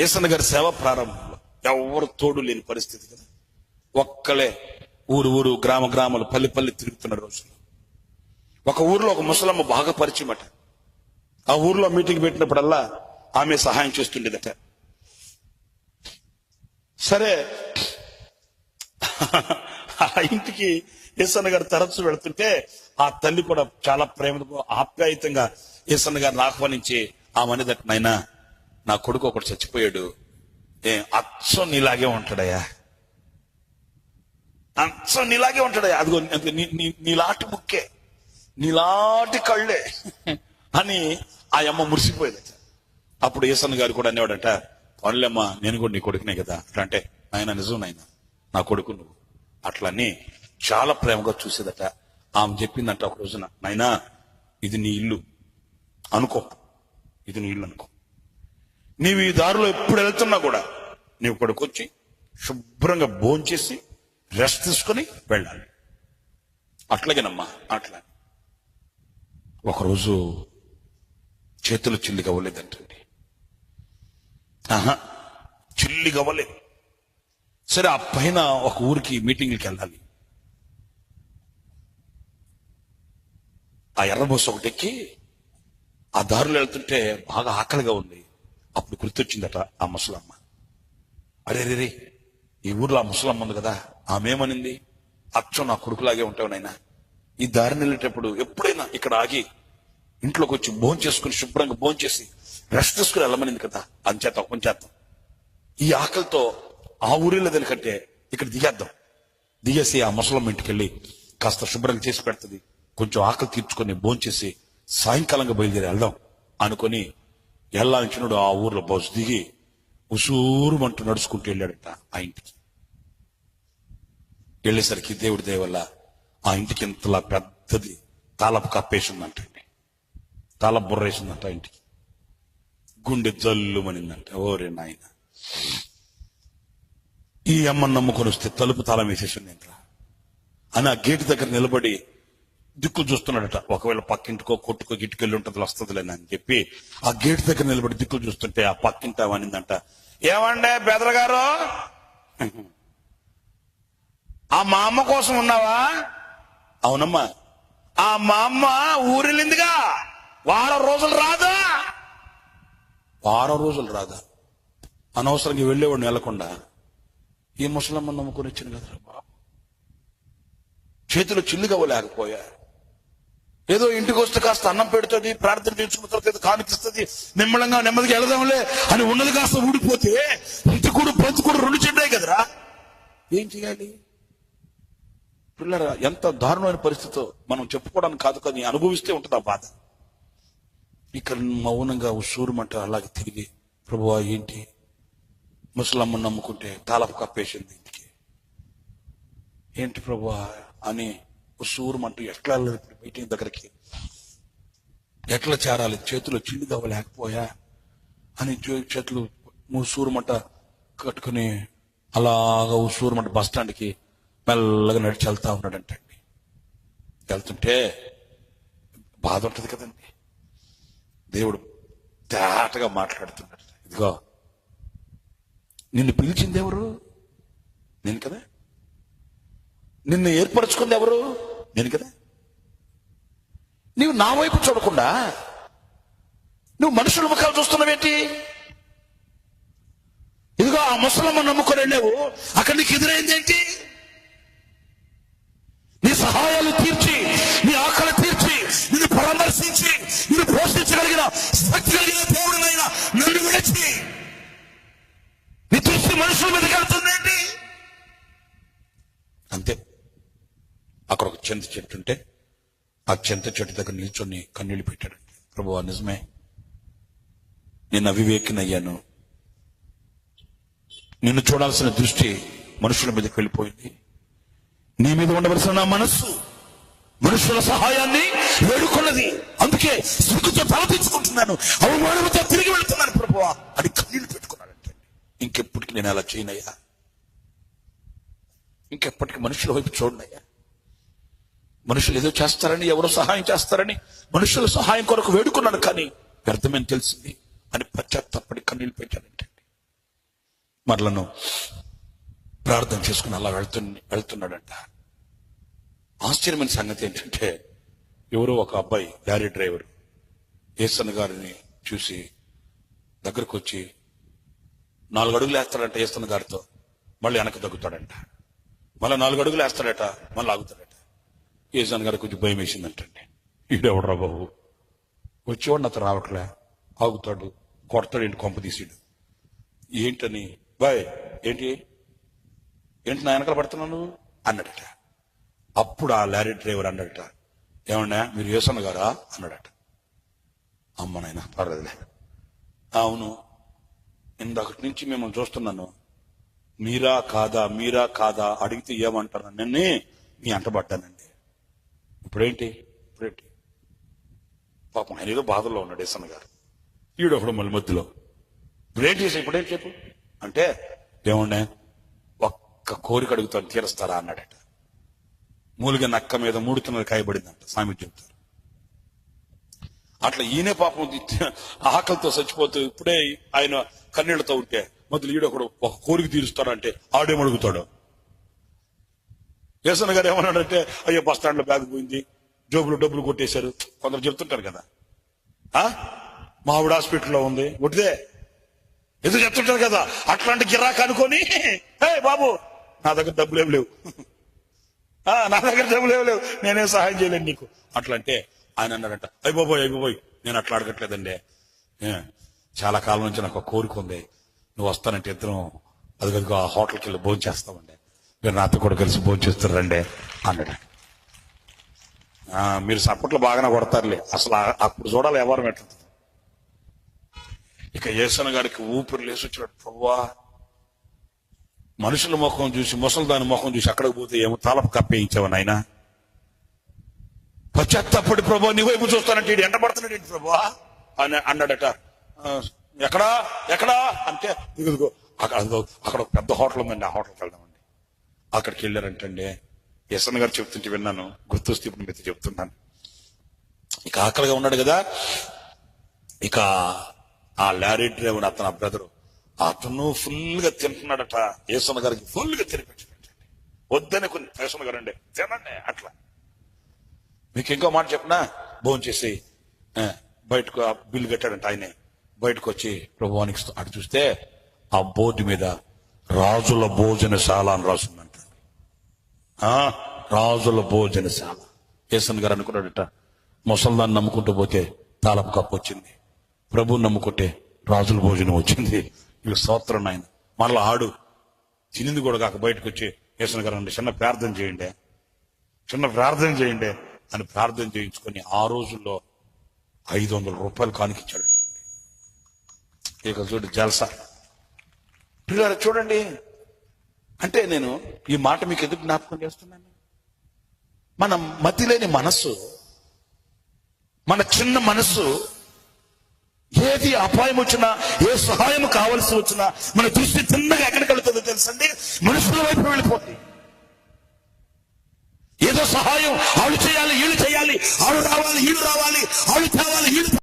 ఏసన్న గారి సేవ ప్రారంభంలో ఎవరు తోడు లేని పరిస్థితి కదా. ఒక్కలే ఊరు ఊరు గ్రామ గ్రామాలు పల్లి పల్లి తిరుగుతున్న రోజులు. ఒక ఊర్లో ఒక ముసలమ్మ బాగా పరిచయం ఆ ఊర్లో మీటింగ్ పెట్టినప్పుడల్లా ఆమె సహాయం చేస్తుండేదట. సరే. ఆ ఇంటికి ఏసన్న గారు తరచు వెళ్తుంటే ఆ తల్లి కూడా చాలా ప్రేమతో ఆప్యాయతంగా ఏసన్న గారిని ఆహ్వానించి ఆ మనిదట్ నాయనా నా కొడుకు ఒకడు చచ్చిపోయాడు. ఏ అచ్చం నీలాగే ఉంటాడయ్యా. అచ్చం నీలాగే ఉంటాడయ్యా. అదిగో నీ- నీలాంటి ముక్కే నీలాంటి కళ్ళే అని ఆ అమ్మ మురిసిపోయేదట. అప్పుడు ఏసన్న గారు కూడా అనేవాడట పనులేమ్మా నేను కూడా నీ కొడుకునే కదా. అట్లా అంటే ఆయన నిజం నాయన నా కొడుకు నువ్వు. అట్లని చాలా ప్రేమగా చూసేదట. ఆమె చెప్పిందంట ఒక రోజున నాయనా ఇది నీ ఇల్లు. అనుకో ఇది నీ ఇల్లు అనుకో. నీవు ఈ దారిలో ఎప్పుడు వెళ్తున్నా కూడా నీవు ఇక్కడికి వచ్చి శుభ్రంగా భోంచేసి రెస్ట్ తీసుకొని వెళ్ళాలి. అట్లాగేనమ్మా అట్లా. ఒకరోజు చేతులు చిల్లి కవ్వలేదంటండి ఆహా చిల్లి కవ్వలేదు సరే ఆ పైన ఒక ఊరికి మీటింగ్కి వెళ్ళాలి. ఆ ఎర్రబోస ఒకటి ఎక్కి ఆ దారిలో వెళ్తుంటే బాగా ఆకలిగా ఉంది. అప్పుడు గుర్తొచ్చిందట ఆ ముసలమ్మ. అరే రే రే ఈ ఊర్లో ఆ ముసలమ్మ ఉంది కదా ఆమెమనింది అచ్చం నా కొడుకులాగే ఉంటావు నాయనా. ఈ దారిని వెళ్ళేటప్పుడు ఎప్పుడైనా ఇక్కడ ఆగి ఇంట్లోకి వచ్చి భోజనం చేసుకుని శుభ్రంగా భోజనం చేసి రెస్ట్ తీసుకుని వెళ్ళమనింది కదా అంచేత కొంచేద్దాం ఈ ఆకలితో ఆ ఊరిలో దానికంటే ఇక్కడ దిగేద్దాం. దిగేసి ఆ ముసలమ్మ ఇంటికి వెళ్ళి కాస్త శుభ్రంగా చేసి పెడుతుంది. కొంచెం ఆకలి తీర్చుకొని భోంచేసి సాయంకాలంగా బయలుదేరి వెళ్దాం అనుకొని వెళ్ళాల్చినడు ఆ ఊర్లో బస్సు దిగి ఉసూరుమంటూ నడుచుకుంటూ వెళ్ళాడట ఆ ఇంటికి. వెళ్ళేసరికి దేవుడి దయవల్ల ఆ ఇంటికి ఇంతలా పెద్దది తాళపు కప్పేసిందంటండి తాలపు బుర్రేసిందంట ఆ ఇంటికి. గుండె జల్లుమనిందంట. ఓరే నాయన. ఈ అమ్మని నమ్ముకొని వస్తే తలుపు తాళం వేసేసింది ఏంట్రా? అని ఆ గేటు దగ్గర నిలబడి దిక్కులు చూస్తున్నాడట. ఒకవేళ పక్కింటికో కొట్టుకో గిట్టుకెళ్ళి ఉంటుంది వస్తుందిలేని అని చెప్పి ఆ గేట్ దగ్గర నిలబడి దిక్కులు చూస్తుంటే ఆ పక్కింటి అనిందంట. ఏమండే బెదర గారు? ఆ మా అమ్మ కోసం ఉన్నావా? అవునమ్మా. ఆ మా అమ్మ ఊరిలిందిగా వారం రోజులు రాదా? వారం రోజులు రాదా? అనవసరంగా వెళ్ళేవాడిని వెళ్ళకుండా ఈ ముసలమ్మ నమ్ముకొని వచ్చింది కదరా బాబు. చేతిలో చిల్లుగవ్వలేకపోయా ఏదో ఇంటికి వస్తే కాస్త అన్నం పెడుతుంది ప్రార్థన చేయించుకున్న తర్వాత ఏదో కానిపిస్తుంది నిమ్మలంగా నెమ్మదిగా వెళదాంలే అని ఉన్నది కాస్త ఊడిపోతే ఇంటి కూడా పంచు కూడా రెండు చెడ్డాయి కదరా? ఏం చేయాలి? పిల్లరా ఎంత దారుణమైన పరిస్థితితో మనం చెప్పుకోవడానికి కాదు కానీ అనుభవిస్తే ఉంటుంది ఆ బాధ. ఇక్కడ మౌనంగా ఉసూరుమంట అలాగే తిరిగి ప్రభువా ఏంటి? ముసలమ్మను నమ్ముకుంటే తాలపు కప్పేసింది ఇంటికి. ఏంటి ప్రభువా? అని ఉసూరుమంటూ ఎట్లా ఇప్పుడు మీటింగ్ దగ్గరికి? ఎట్లా చేరాలి? చేతులు చిల్లు లేకపోయా? అని చేతులు ఉసూరుమంట కట్టుకుని అలాగా ఉసూరుమంట బస్ స్టాండ్కి మెల్లగా నడిచి వెళ్తా ఉన్నాడంటండి. వెళ్తుంటే బాధ ఉంటది కదండి. దేవుడు తేటగా మాట్లాడుతున్నాడు. ఇదిగో నిన్ను పిలిచింది ఎవరు? నేను కదా? నిన్ను ఏర్పరచుకుంది ఎవరు? నేను కదా. నీవు నా వైపు చూడకుండా నువ్వు మనుషుల ముఖాలు చూస్తున్నావేంటి? ఇదిగో ఆ ముసలమ్మ నమ్ముకొని వెళ్ళావు. అక్కడ నీకు ఎదురైంది ఏంటి నీ సహాయాలు అక్కడ ఒక చింత చెట్టు ఉంటే ఆ చింత చెట్టు దగ్గర నిల్చొని కన్నీళ్ళు పెట్టాడు. ప్రభు నిజమే. నేను అవివేకినయ్యాను. నిన్ను చూడాల్సిన దృష్టి మనుషుల మీదకి వెళ్ళిపోయింది. నీ మీద ఉండవలసిన నా మనస్సు మనుషుల సహాయాన్ని వేడుకున్నది. అందుకే సిగ్గుతో తలపించుకుంటున్నాను అవమానంతో తిరిగి వెళ్తున్నాను ప్రభువా. అని కన్నీళ్ళు పెట్టుకున్నాడంటే. ఇంకెప్పటికి నేను అలా చేయనయ్యా. ఇంకెప్పటికి మనుషుల వైపు చూడనయ్యా. మనుషులు ఏదో చేస్తారని ఎవరో సహాయం చేస్తారని మనుషుల సహాయం కొరకు వేడుకున్నాను కానీ వ్యర్థమని తెలిసింది? అని పశ్చాత్తాపడి కన్నీళ్ళు పెట్టానంటే మరలను ప్రార్థన చేసుకుని అలా వెళ్తు వెళ్తున్నాడంట. ఆశ్చర్యమైన సంగతి ఏంటంటే ఎవరో ఒక అబ్బాయి లారీ డ్రైవర్ ఏసన్ గారిని చూసి దగ్గరకు వచ్చి నాలుగు అడుగులు వేస్తాడంట ఏసన్ గారితో. మళ్ళీ వెనక్కి తగ్గుతాడంట మళ్ళీ నాలుగు అడుగులు వేస్తాడట మళ్ళీ ఆగుతాడట ఏసన్ గారు కొంచెం భయం వేసిందంటండి. ఈడెవడరా బాబు? వచ్చేవాడు అతను రావట్లే. ఆగుతాడు కొడతాడు ఏంటి కొంప తీసిడు. ఏంటని? బాయ్ ఏంటి? ఏంటి నా వెనకాల పడుతున్నాను అన్నాడట. అప్పుడు ఆ లారీ డ్రైవర్ అన్నాడట. ఏమన్నా మీరు యేసన్న గారా? అన్నాడట. అమ్మ నాయన పర్లేదులే. అవును ఇందాకటి నుంచి మిమ్మల్ని చూస్తున్నాను. మీరా కాదా మీరా కాదా అడిగితే ఏమంటారు నిన్నే మీ అంటబడ్డానండి ఇప్పుడేంటి? ఇప్పుడేంటి? పాపం ఆయన ఏదో బాధల్లో ఉన్నాడు యేసన్న గారు. ఈడొకడు మళ్ళీ మధ్యలో. ఇప్పుడేం చేసి ఇప్పుడేం చెప్పు? అంటే ఏముండే? ఒక్క కోరిక అడుగుతాను తీరుస్తారా అన్నాడట. మూలిగ నక్క మీద మూడుతున్నది కాయబడిందంట సామెత చెప్తారు. అట్లా ఈయనే పాపం ఆకలితో చచ్చిపోతూ ఇప్పుడే ఆయన కన్నీళ్ళతో ఉంటే మొదలు ఈడొకడు ఒక కోరిక తీరుస్తాడంటే ఆడేం అడుగుతాడు? యేసన్న గారు ఏమన్నాడంటే అయ్యో బస్ స్టాండ్లో బ్యాగ్ పోయింది జోబులు డబ్బులు కొట్టేశారు. కొందరు చెప్తుంటారు కదా. ఆ? మా ఆవిడ హాస్పిటల్లో ఉంది. ఒట్టిదే. ఎందుకు చెప్తుంటారు కదా? అట్లాంటి గిరాక్ అనుకొని. హే బాబు నా దగ్గర డబ్బులు ఏం లేవు. ఆ, నా దగ్గర డబ్బులు ఏం లేవు. నేనేం సహాయం చేయలేను నీకు. అట్లా అంటే ఆయన అన్నారంట అయ్య బాబోయ్ అయ్య బాబోయ్ నేను అట్లా అడగట్లేదండి. చాలా కాలం నుంచి నాకు కోరిక ఉంది. నువ్వు వస్తానంటే ఇద్దరం అదిగదిగో ఆ హోటల్కి వెళ్ళి భోజనం చేస్తామండి మీరు నాతో కూడా కలిసి భోజనం చేస్తారండి అన్నాడు. ఆ, మీరు సపోర్ట్లు బాగానే కొడతారులే. అసలు అప్పుడు చూడాలి ఎవరు ఎట్లుంటుంది ఇక యేసన గారికి ఊపిరి లేసి వచ్చాడు. ప్రవ్వా మనుషుల ముఖం చూసి ముసలిదాని ముఖం చూసి అక్కడికి పోతే ఏమో తలపు కప్పేయించావు నాయన. పశ్చాత్తపడి ప్రభా నీ వైపు చూస్తానంటే ఈడు ఎంట పడుతున్నాడు ఏంటి ప్రభా అని అన్నాడట. ఎక్కడా? ఎక్కడా? అంటే అక్కడ అక్కడ పెద్ద హోటల్ ఉందండి. ఆ హోటల్కి వెళ్దాం. అక్కడికి వెళ్ళారంటండి. యశన్ గారు చెప్తుంటే విన్నాను. గుర్తొస్తే ఇప్పుడు మీతో చెప్తున్నాను. ఇక ఆకలిగా ఉన్నాడు కదా. ఇక ఆ లారీ డ్రైవర్ అతను ఆ బ్రదరు అతను ఫుల్గా తింటున్నాడట. యేసన్న గారికి ఫుల్గా తినిపించాడండి వద్దని కొన్ని యేసన్న గారు అండి తినండి అట్లా. మీకు ఇంకో మాట చెప్పనా? భోజనం చేసి బయటకు ఆ బిల్లు కట్టాడంట ఆయనే. బయటకు వచ్చి ప్రభువానికి అటు చూస్తే ఆ బోర్డు మీద రాజుల భోజనశాల అని రాసిందంట. రాజుల భోజనశాల యేసన్ గారు అనుకున్నాడట ముసల్దాన్ని నమ్ముకుంటూ పోతే తాళపు కప్పు వచ్చింది. ప్రభుని నమ్ముకుంటే రాజుల భోజనం వచ్చింది. ఇవి స్తోత్రం ఆయన మళ్ళా ఆడు. తినింది కూడా కాక బయటకు వచ్చి కేసన్ గారు అంటే చిన్న ప్రార్థన చేయండి. చిన్న ప్రార్థన చేయండి అని ప్రార్థన చేయించుకొని ఆ రోజుల్లో ఐదు వందల రూపాయలు కానికిచ్చాడు ఇక చూడు జల్సా. పిల్లలు చూడండి. అంటే నేను ఈ మాట మీకు ఎందుకు జ్ఞాపకం చేస్తున్నాను? మన మతి లేని మనస్సు మన చిన్న మనస్సు ఏది అపాయం వచ్చినా ఏ సహాయం కావలసి వచ్చినా మన దృష్టి చిన్నగా ఎక్కడికి వెళ్తుందో తెలుసండి? మనుషుల వైపు వెళ్ళిపోతుంది ఏదో సహాయం ఆడు చేయాలి వీళ్ళు చేయాలి ఆడు రావాలి వీళ్ళు రావాలి ఆడు తేవాలి వీళ్ళు